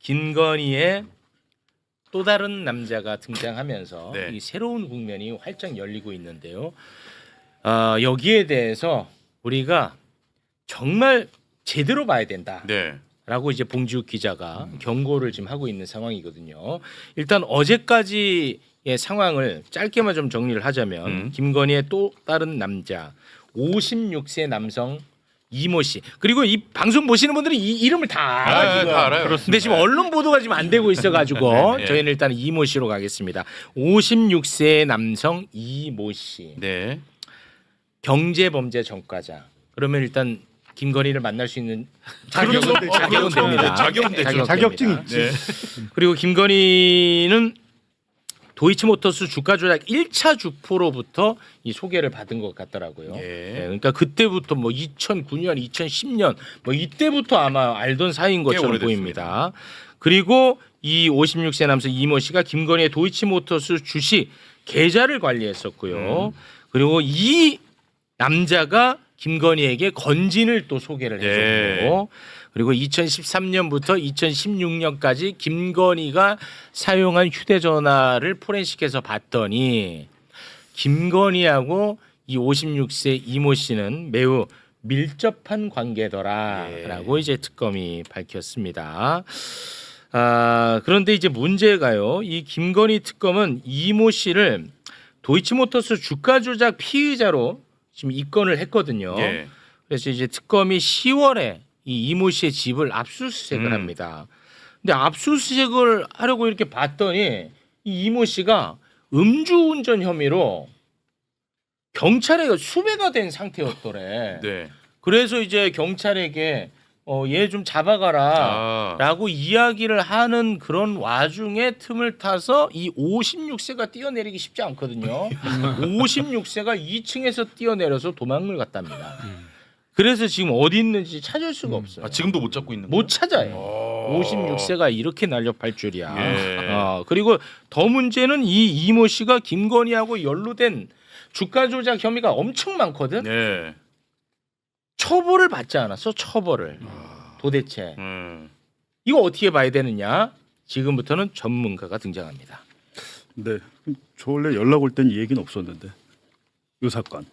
김건희의 또 다른 남자가 등장하면서 네. 이 새로운 국면이 활짝 열리고 있는데요. 아, 여기에 대해서 우리가 정말 제대로 봐야 된다. 네. 라고 이제 봉지욱 기자가 경고를 지금 하고 있는 상황이거든요. 일단 어제까지의 상황을 짧게만 좀 정리를 하자면 음. 김건희의 또 다른 남자 56세 남성 이모 씨 그리고 이 방송 보시는 분들이 이 이름을 다 알아 아, 지금. 다 알아요. 근데 지금 언론 보도가 지금 안 되고 있어가지고 네. 저희는 일단 이모 씨로 가겠습니다. 56세 남성 이모 씨 네. 경제범죄 전과자. 그러면 일단 김건희를 만날 수 있는 자격은 그렇죠. 자격은 그렇죠. 됩니다. 자격은 되죠. 자격증. 있지. 네. 그리고 김건희는 도이치모터스 주가 조작 1차 주포로부터 이 소개를 받은 것 같더라고요. 예. 네, 그러니까 그때부터 뭐 2009년, 2010년 뭐 이때부터 아마 알던 사이인 꽤 것처럼. 보입니다. 그리고 이 56세 남성 이모 씨가 김건희의 도이치모터스 주식 계좌를 관리했었고요. 음. 그리고 이 남자가 김건희에게 건진을 또 소개를 예. 해줬고 그리고 2013년부터 2016년까지 김건희가 사용한 휴대전화를 포렌식해서 봤더니 김건희하고 이 56세 이모 씨는 매우 밀접한 관계더라라고 이제 특검이 밝혔습니다. 아, 그런데 이제 문제가요. 이 김건희 특검은 이모 씨를 도이치모터스 주가 조작 피의자로 지금 입건을 했거든요. 예. 그래서 이제 특검이 10월에 이 이모 씨의 집을 압수수색을 음. 합니다. 근데 압수수색을 하려고 이렇게 봤더니 이 이모 씨가 음주운전 혐의로 경찰에 수배가 된 상태였더래. 네. 그래서 이제 경찰에게 어, 얘 좀 잡아가라. 아. 라고 이야기를 하는 그런 와중에 틈을 타서 이 56세가 뛰어내리기 쉽지 않거든요. 56세가 2층에서 뛰어내려서 도망을 갔답니다. 그래서 지금 어디 있는지 찾을 수가 없어요. 아, 지금도 못 잡고 있는 못 찾아요. 어. 56세가 이렇게 날렵할 줄이야. 예. 어, 그리고 더 문제는 이 이모 씨가 김건희하고 연루된 주가 조작 혐의가 엄청 많거든. 네. 처벌을 받지 않았어. 처벌을. 도대체 음. 이거 어떻게 봐야 되느냐? 지금부터는 전문가가 등장합니다. 네. 저 원래 연락 올 땐 이 얘기는 없었는데 요 사건.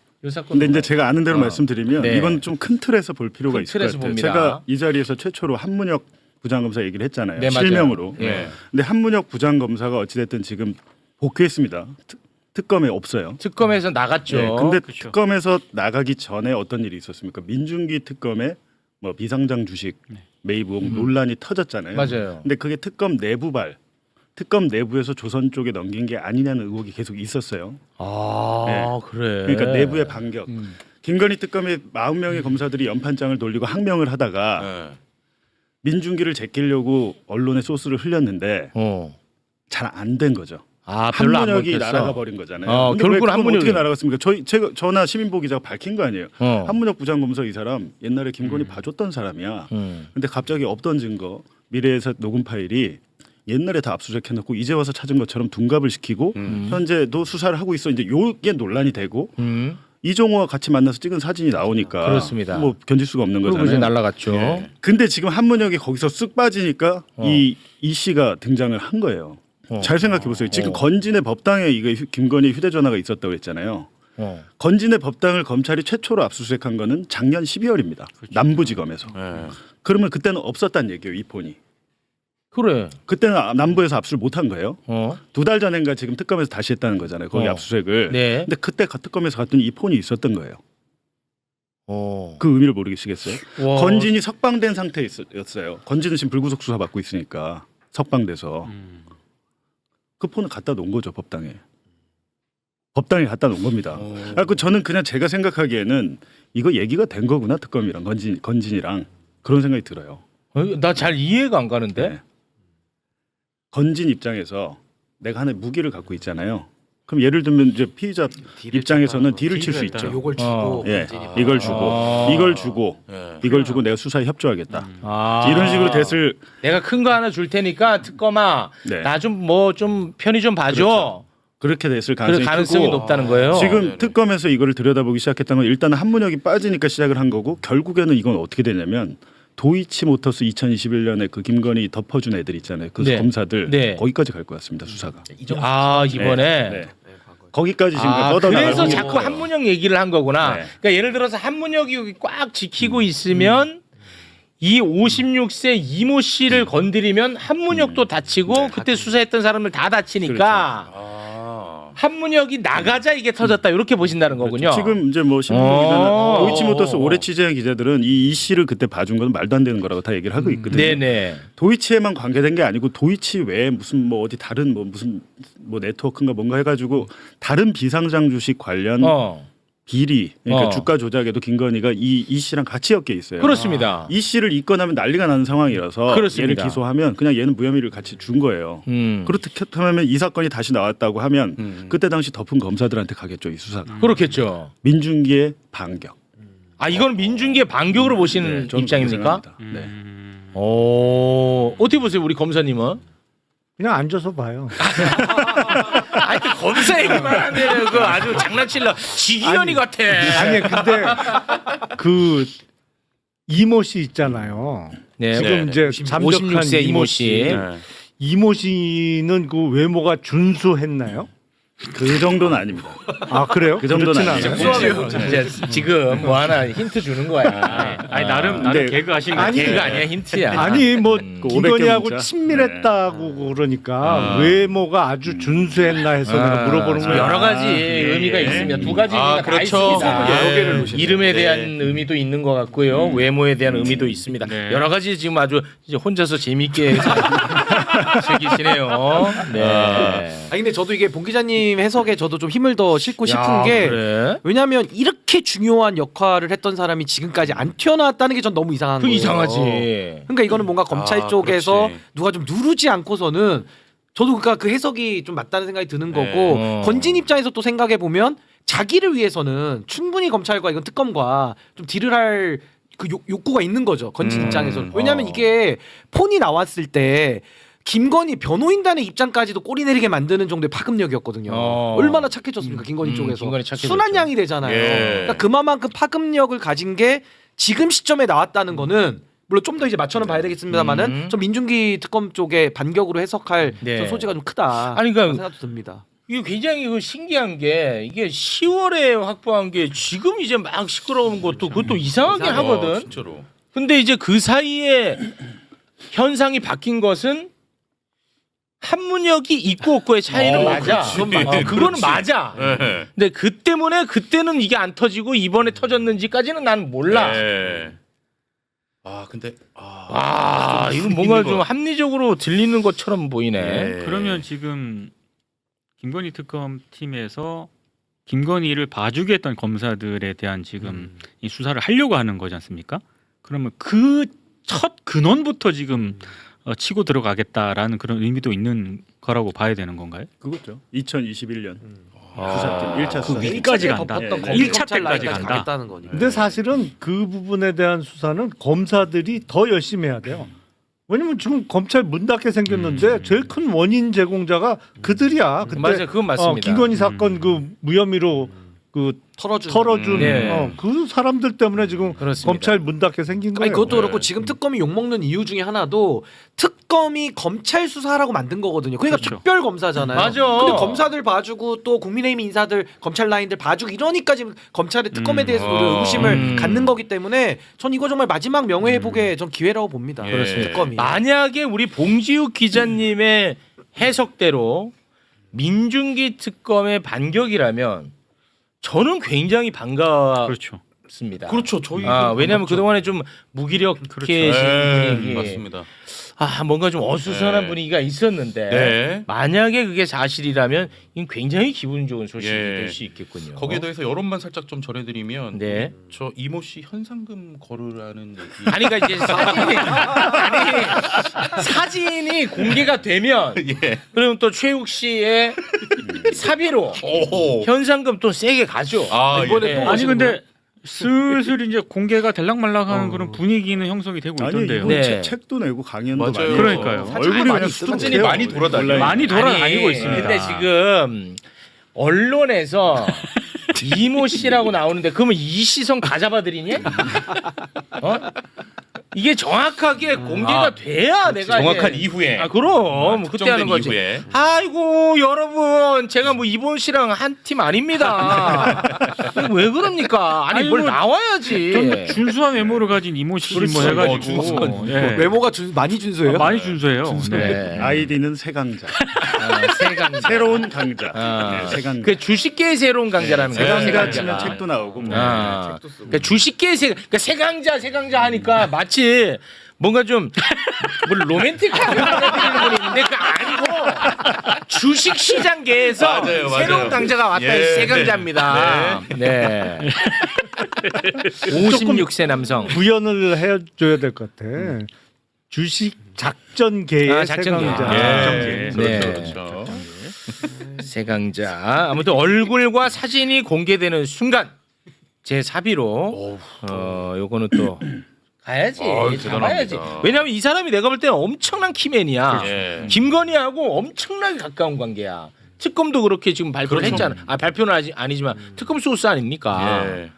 근데 이제 제가 아는 대로 어. 말씀드리면 네. 이건 좀 큰 틀에서 볼 필요가 큰 있을 것 틀에서 같아요. 봅니다. 제가 이 자리에서 최초로 한문혁 부장검사 얘기를 했잖아요. 네, 맞아요. 실명으로. 예. 근데 한문혁 부장검사가 어찌됐든 지금 복귀했습니다. 특, 특검에 없어요. 특검에서 나갔죠. 네, 근데 그쵸. 특검에서 나가기 전에 어떤 일이 있었습니까? 민중기 특검에 뭐 비상장 주식 매입 의혹 논란이 터졌잖아요. 음. 맞아요. 근데 그게 특검 내부발, 특검 내부에서 조선 쪽에 넘긴 게 아니냐는 의혹이 계속 있었어요. 아 네. 그래. 그러니까 내부의 반격. 음. 김건희 특검에 40명의 검사들이 연판장을 돌리고 항명을 하다가 네. 민중기를 제끼려고 언론에 소스를 흘렸는데 어. 잘 안 된 거죠. 아 별로 안 한문혁이 먹혔어. 날아가 버린 거잖아요. 어, 근데 결국은 그건 한문혁이- 어떻게 날아갔습니까? 저희 제가 전화 시민보 기자가 밝힌 거 아니에요. 어. 한문혁 부장검사 이 사람 옛날에 김건희 봐줬던 사람이야. 음. 근데 갑자기 없던 증거 미래에서 녹음 파일이 옛날에 다 압수수색해놓고 이제 와서 찾은 것처럼 둔갑을 시키고 음. 현재도 수사를 하고 있어. 이제 요게 논란이 되고 음. 이종호와 같이 만나서 찍은 사진이 나오니까 그렇습니다. 뭐 견딜 수가 없는 그리고 이제 거잖아요. 날라갔죠. 예. 근데 지금 한문혁이 거기서 쓱 빠지니까 어. 이이 씨가 등장을 한 거예요. 어. 잘 생각해 보세요. 지금 어. 건진의 법당에 이거 휴- 김건희 휴대전화가 있었다고 했잖아요. 어. 건진의 법당을 검찰이 최초로 압수수색한 거는 작년 12월입니다. 남부지검에서. 네. 그러면 그때는 없었단 얘기예요, 이 폰이. 그래. 그때는 아- 남부에서 압수를 못 한 거예요. 어. 두 달 전인가 지금 특검에서 다시 했다는 거잖아요. 거기 어. 압수수색을. 네. 근데 그때 가- 특검에서 갔더니 이 폰이 있었던 거예요. 어. 그 의미를 모르겠시겠어요? 와. 건진이 석방된 상태였어요. 건진은 지금 불구속 수사 받고 있으니까 석방돼서 음. 그 폰을 갖다 놓은 거죠 법당에. 법당에 갖다 놓은 겁니다. 어. 그래서 저는 그냥 제가 생각하기에는 이거 얘기가 된 거구나 특검이랑 건진 건진이랑 그런 생각이 들어요. 나 잘 이해가 안 가는데. 네. 건진 입장에서 내가 하나의 무기를 갖고 있잖아요. 그럼 예를 들면 이제 피의자 입장에서는 딜을 칠수 있죠. 요걸 주고 어. 예, 이걸 주고 아. 이걸 주고 네. 이걸 주고 내가 수사에 협조하겠다. 아. 이런 식으로 됐을 내가 큰 거 하나 줄 테니까 특검아 네. 나 좀 뭐 좀 편히 좀 봐줘. 그렇게 됐을 그 가능성이, 가능성이 크고 높다는 거예요. 지금 네네. 특검에서 이거를 들여다보기 시작했던 건 일단 한문혁이 빠지니까 시작을 한 거고 결국에는 이건 어떻게 되냐면 도이치모터스 2021년에 그 김건희 덮어준 애들 있잖아요. 그 네. 검사들 네. 거기까지 갈 것 같습니다. 수사가. 아 이번에 네, 네. 거기까지 지금 아, 뻗어나가고 그래서 있는 자꾸 거예요. 한문혁 얘기를 한 거구나. 네. 그러니까 예를 들어서 한문혁이 여기 꽉 음. 지키고 있으면 이 56세 이모 씨를 건드리면 한문혁도 다치고 네, 그때 수사했던 사람들 다 다치니까 그렇죠. 아. 한문혁이 나가자 이게 터졌다 이렇게 보신다는 거군요. 그렇죠. 지금 이제 뭐 신문 어. 도이치모터스 오래 취재한 기자들은 이 이 씨를 그때 봐준 건 말도 안 되는 거라고 다 얘기를 하고 있거든요. 네네. 도이치에만 관계된 게 아니고 도이치 외에 무슨 뭐 어디 다른 뭐 무슨 뭐 네트워크인가 뭔가 해가지고 다른 비상장 주식 관련 어 비리 그러니까 어. 주가 조작에도 김건희가 이 이 씨랑 같이 엮여 있어요. 그렇습니다. 이 씨를 입건하면 난리가 나는 상황이라서 그렇습니다. 얘를 기소하면 그냥 얘는 무혐의를 같이 준 거예요. 음. 그렇다면 이 사건이 다시 나왔다고 하면 음. 그때 당시 덮은 검사들한테 가겠죠 이 수사가. 그렇겠죠. 민중기의 반격. 아 이건 민중기의 반격으로 보시는 네, 저는 입장입니까? 그렇게 생각합니다. 네. 음. 오 어떻게 보세요 우리 검사님은? 그냥 앉아서 봐요. 아니 그 검사 얘기만 하면 그 아주 장난칠라 지기현이 같아. 아니 근데 그 이모 씨 있잖아요. 네. 지금 네, 이제 56세 잠적한 이모 이모 씨. 씨. 네. 이모 씨는 그 외모가 준수했나요? 그 정도는 아닙니다. 아 그래요? 그 정도는 그렇진. 않아요. 이제 지금 뭐 하나 힌트 주는 거야. 아니 나름 나름 근데- 개그 하신 거 아니, 개가 아니야 힌트야. 아니 뭐 음. 그 500개 김건희하고 문자. 친밀했다고 그러니까 아. 외모가 아주 준수했나 해서 내가 물어보는 거야. 여러 가지 아, 예. 의미가 있습니다. 두 가지 아, 의미가 다 그렇죠. 있습니다. 여러 개를 놓으셨네요. 이름에 네. 대한 의미도 있는 것 같고요. 외모에 대한 의미도 있습니다. 네. 여러 가지 지금 아주 이제 혼자서 재밌게 즐기시네요. 네. 아 근데 저도 이게 봉 기자님 해석에 저도 좀 힘을 더 싣고 싶은 야, 게 그래? 왜냐하면 이렇게 중요한 역할을 했던 사람이 지금까지 안 튀어나왔다는 게 전 너무 이상한 그 거예요. 이상하지. 그러니까 이거는 뭔가 검찰 아, 쪽에서 그렇지. 누가 좀 누르지 않고서는 저도 그러니까 그 해석이 좀 맞다는 생각이 드는 거고 어. 건진 입장에서 또 생각해 보면 자기를 위해서는 충분히 검찰과 이건 특검과 좀 딜을 할 그 욕구가 있는 거죠 건진 음. 입장에서는 왜냐하면 어. 이게 폰이 나왔을 때 김건희 변호인단의 입장까지도 꼬리 내리게 만드는 정도의 파급력이었거든요. 어. 얼마나 착해졌습니까 김건희 음, 쪽에서 김건희 착해졌죠. 순한 양이 되잖아요. 예. 그러니까 그만큼 파급력을 가진 게 지금 시점에 나왔다는 거는 물론 좀 더 이제 맞춰는 봐야 되겠습니다만은 음. 좀 민중기 특검 쪽에 반격으로 해석할 네. 좀 소지가 좀 크다. 아니, 그러니까 생각도 듭니다. 이게 굉장히 그 신기한 게 이게 10월에 확보한 게 지금 이제 막 시끄러운 것도 그것도 이상하긴 이상해. 하거든. 진짜로. 근데 이제 그 사이에 현상이 바뀐 것은 한문혁이 있고 없고의 차이는 어, 맞아. 그렇지. 그건 맞지. 어, 그거는 맞아. 네. 근데 그 때문에 그때는 이게 안 터지고 이번에 터졌는지까지는 난 몰라. 네. 아 근데 아, 아, 좀 이건 뭔가 좀것 합리적으로 들리는 것처럼 보이네. 네. 그러면 지금 김건희 특검 팀에서 김건희를 봐주게 했던 검사들에 대한 지금 음. 이 수사를 하려고 하는 거지 않습니까? 그러면 그 첫 근원부터 지금 어, 치고 들어가겠다라는 그런 의미도 있는 거라고 봐야 되는 건가요? 그거죠. 2021년 아, 수사팀 1차 수사. 그 위까지 간다. 덮었던 예, 거기 일차 검찰 때까지 라인까지 간다. 가겠다는 거니까. 근데 사실은 그 부분에 대한 수사는 검사들이 더 열심히 해야 돼요. 왜냐면 지금 검찰 문 닫게 생겼는데 제일 큰 원인 제공자가 그들이야. 그때 맞아요, 그건 맞습니다. 어, 김건희 사건 그 무혐의로 그 털어준. 털어준 네. 어, 그 사람들 때문에 지금 그렇습니다. 검찰 문 닫게 생긴 거예요. 아니 그것도 네. 그렇고 지금 특검이 욕 먹는 이유 중에 하나도 특검이 검찰 수사라고 만든 거거든요. 그러니까 그렇죠. 특별 검사잖아요. 맞아. 근데 검사들 봐주고 또 국민의힘 인사들 검찰 라인들 봐주고 이러니까 지금 검찰의 특검에 음. 대해서 어. 의구심을 음. 갖는 거기 때문에 전 이거 정말 마지막 명예 회복의 전 기회라고 봅니다. 예. 그렇습니다. 특검이. 만약에 우리 봉지욱 기자님의 해석대로 민중기 특검의 반격이라면 저는 굉장히 반갑습니다. 그렇죠. 그렇죠. 저희 아, 왜냐하면 그 동안에 좀 무기력해진 네, 분위기, 맞습니다. 아 뭔가 좀 어수선한 네. 분위기가 있었는데 네. 만약에 그게 사실이라면 이건 굉장히 기분 좋은 소식이 예. 될 수 있겠군요. 거기에 대해서 여론만 살짝 좀 전해드리면 네. 저 이모 씨 현상금 거르라는 얘기. 아니 그러니까 이제 사진이 아니 사진이 공개가 되면 예. 그러면 또 최욱 씨의 사비로 오. 현상금 또 세게 가죠. 아 이번에 예. 또 아니 근데 슬슬 이제 공개가 될락말락하는 어. 그런 분위기는 형성이 되고 아니 있던데요. 이분 네. 책- 책도 내고 강연도 맞아요. 많이 해요. 그러니까요. 얼굴이 많이 그냥 있어요. 사진이 많이 돌아다녀요. 많이 돌아다니고 있습니다. 근데 지금 언론에서 이모 씨라고 나오는데 그러면 이 시선 다 잡아들이니? 어? 이게 정확하게 공개가 돼야 내가 정확한 이제- 이후에 아 그럼 그때 특정된 하는 거지. 이후에. 아이고 여러분 제가 뭐 이본 씨랑 한 팀 아닙니다. 왜 그럽니까? 아니 아니, 뭘뭐 나와야지. 좀 준수한 외모를 가진 이모 씨뭐 그렇죠. 어, 해가지고 준수한 예. 외모가 준, 많이 준수해요. 아, 많이 준수해요. 네. 네. 아이디는 세강자. 아, 세강자. 새로운 강자. 아, 네, 세강자. 그 주식계의 새로운 강자라는 거예요. 세강자. 치면 책도 나오고 뭐. 아, 그러니까 주식계의 세, 그러니까 세강자, 세강자 하니까 마치 뭔가 좀뭐 로맨틱한 생각을 드리는 분이 있는데 그 아니고 주식 시장계에서 맞아요, 맞아요. 새로운 강자가 왔다 예, 이 세강자입니다. 네. 56세 남성. 구현을 해줘야 될 것 같아. 주식 작전계의 아, 작전계. 세강자. 아, 예, 네. 그렇죠, 그렇죠. 세강자. 아무튼 얼굴과 사진이 공개되는 순간 제 사비로 어 요거는 또 가야지 어우. 대단합니다. 왜냐하면 이 사람이 내가 볼 때는 엄청난 키맨이야. 예. 김건희하고 엄청나게 가까운 관계야. 특검도 그렇게 지금 발표를 그렇죠. 했잖아. 아 발표는 아니, 아니지만 특검 소스 아닙니까? 예.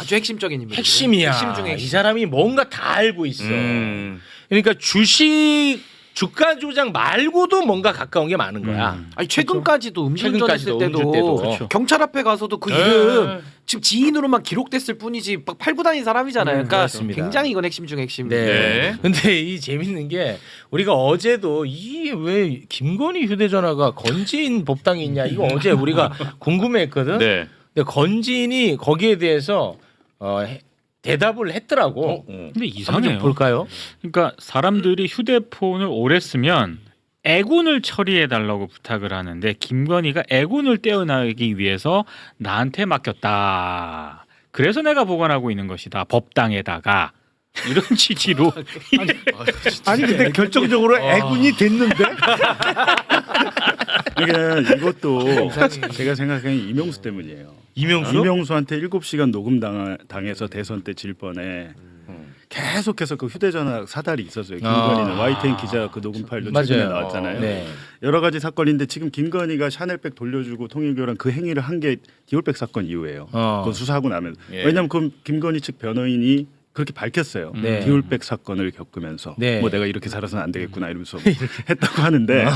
아주 핵심적인 인물. 핵심이야. 핵심 중에 이 핵심. 사람이 뭔가 다 알고 있어. 음. 그러니까 주식 주가 조작 말고도 뭔가 가까운 게 많은 거야. 음. 아니 최근까지도 음주운전 최근까지도 했을 때도, 음주 때도. 그렇죠. 경찰 앞에 가서도 그 네. 이름 지금 지인으로만 기록됐을 뿐이지 막 팔고 다닌 사람이잖아요. 그러니까 그렇습니다. 굉장히 이건 핵심 중 핵심. 네. 네. 근데 이 재밌는 게 우리가 어제도 이 왜 김건희 휴대전화가 건진 법당이 있냐 이거 어제 우리가 궁금해했거든. 네. 근데 건진이 거기에 대해서 어, 해- 대답을 했더라고. 어, 어. 근데 한번 좀 이상해요. 볼까요? 그러니까 사람들이 휴대폰을 오래 쓰면 애군을 처리해 달라고 부탁을 하는데 김건희가 애군을 떼어나기 위해서 나한테 맡겼다. 그래서 내가 보관하고 있는 것이다. 법당에다가 이런 취지로 아니 근데 결정적으로 애군이 됐는데 이게 이것도 제가 생각하기엔 이명수 때문이에요. 이명수? 이명수한테 7시간 녹음 당, 당해서 대선 때 질 뻔해. 계속해서 그 휴대전화 사달이 있었어요. 김건희는 아. YTN 기자 그 녹음 파일도 최근에 맞아요. 나왔잖아요. 네. 여러 가지 사건인데 지금 김건희가 샤넬백 돌려주고 통일교랑 그 행위를 한 게 디올백 사건 이후에요. 어. 그 수사하고 나면 예. 왜냐하면 그 김건희 측 변호인이 그렇게 밝혔어요. 네. 디올백 사건을 겪으면서 네. 뭐 내가 이렇게 살아서는 안 되겠구나 이러면서 했다고 하는데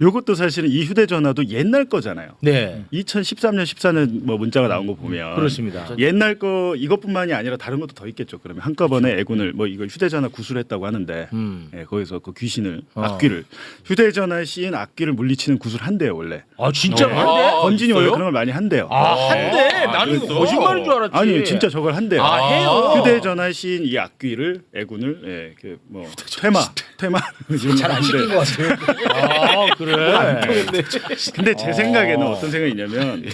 이것도 사실은 이 휴대전화도 옛날 거잖아요. 네. 2013년 14년 뭐 문자가 나온 거 보면 그렇습니다. 옛날 거 이것뿐만이 아니라 다른 것도 더 있겠죠. 그러면 한꺼번에 애군을 뭐 이거 휴대전화 구술했다고 하는데 음. 예, 거기서 그 귀신을 어. 악귀를 휴대전화에 씌인 악귀를 물리치는 구술 한대요 원래. 아 진짜 어. 한대? 아, 건진이 원래 있어요? 그런 걸 많이 한대요. 아 한대? 아, 나는 이거 그랬어? 거짓말인 줄 알았지. 아니 진짜 저걸 한대요. 아, 해요? 휴대전화에 씌인 이 악귀를 애군을 예, 그뭐 퇴마 퇴마 잘안 시킨 것 같아. 아 그래. 근데 제 생각에는 어떤 생각이냐면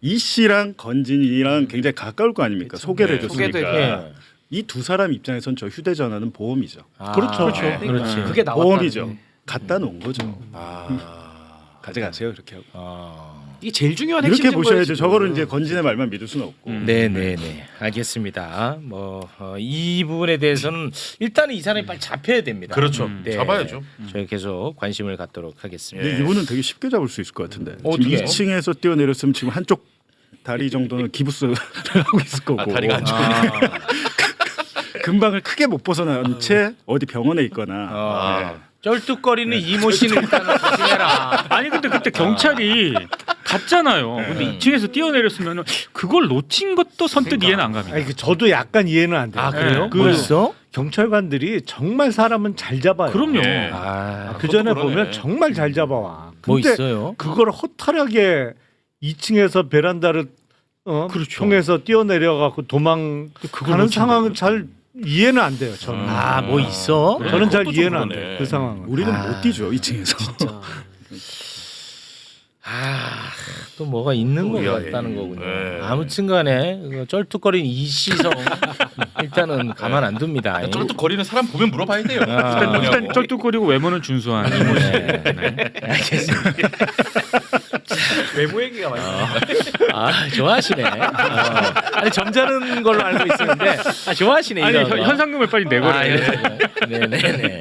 이 씨랑 건진이랑 굉장히 가까울 거 아닙니까? 소개를 네. 해줬으니까 소개도 예. 이두 사람 입장에선 저 휴대전화는 보험이죠. 아, 그렇죠. 그렇죠. 그렇지. 그게 나왔다. 보험이죠. 갖다 놓은 거죠. 아. 가져가세요 이렇게 하고. 아. 이게 제일 중요한 핵심 이렇게 보셔야죠. 정보예요, 저거를. 이제 건진의 말만 믿을 수는 없고. 네네네 알겠습니다. 뭐 이 부분에 대해서는 일단은 이 사람이 빨리 잡혀야 됩니다. 그렇죠. 음. 네. 잡아야죠. 저희 계속 관심을 갖도록 하겠습니다. 근데 이분은 되게 쉽게 잡을 수 있을 것 같은데. 어떻게? 지금 2층에서 뛰어내렸으면 지금 한쪽 다리 정도는 기부스를 하고 있을 거고. 아, 다리가 안 좋네. 아, 금방을 크게 못 벗어난 채 어디 병원에 있거나. 아. 네. 쩔뚝거리는 이모 씨는 일단은 조심해라. 아니 근데 그때 경찰이 갔잖아요. 근데 2층에서 뛰어내렸으면 그걸 놓친 것도 선뜻 이해는 안 갑니다. 아니 그 저도 약간 이해는 안 돼요. 아 그래요? 그뭐 있어? 경찰관들이 정말 사람은 잘 잡아요. 그럼요. 예. 아, 그 전에 그것도 그러네. 보면 정말 잘 잡아와. 뭐 근데 있어요? 그걸 허탈하게 2층에서 베란다를 어, 그렇죠. 통해서 뛰어내려 갖고 도망가는 놓친다고요. 상황은 잘 이해는 안 돼요. 저는. 아 뭐 있어? 네. 저는 잘 그것도 좀 이해는 안 그러네. 돼요. 그 상황은. 우리는 아. 못 뛰죠 2층에서. 아, 또 뭐가 있는 것 예, 같다는 예. 거군요. 예. 아무튼간에 그 쩔뚝거리는 이시성 일단은 가만 안 둡니다. 쫄뚝 거리는 사람 보면 물어봐야 돼요. 아. 일단 뭐냐고. 쩔뚝거리고 외모는 준수한 이모 씨. 네. 네. 알겠습니다. 외모 얘기가 많이. 아 좋아하시네. 어. 아니 점잖은 걸로 알고 있었는데 아 좋아하시네 아니 거. 현- 현상금을 빨리 내거라. 아, 현상금. 네네네.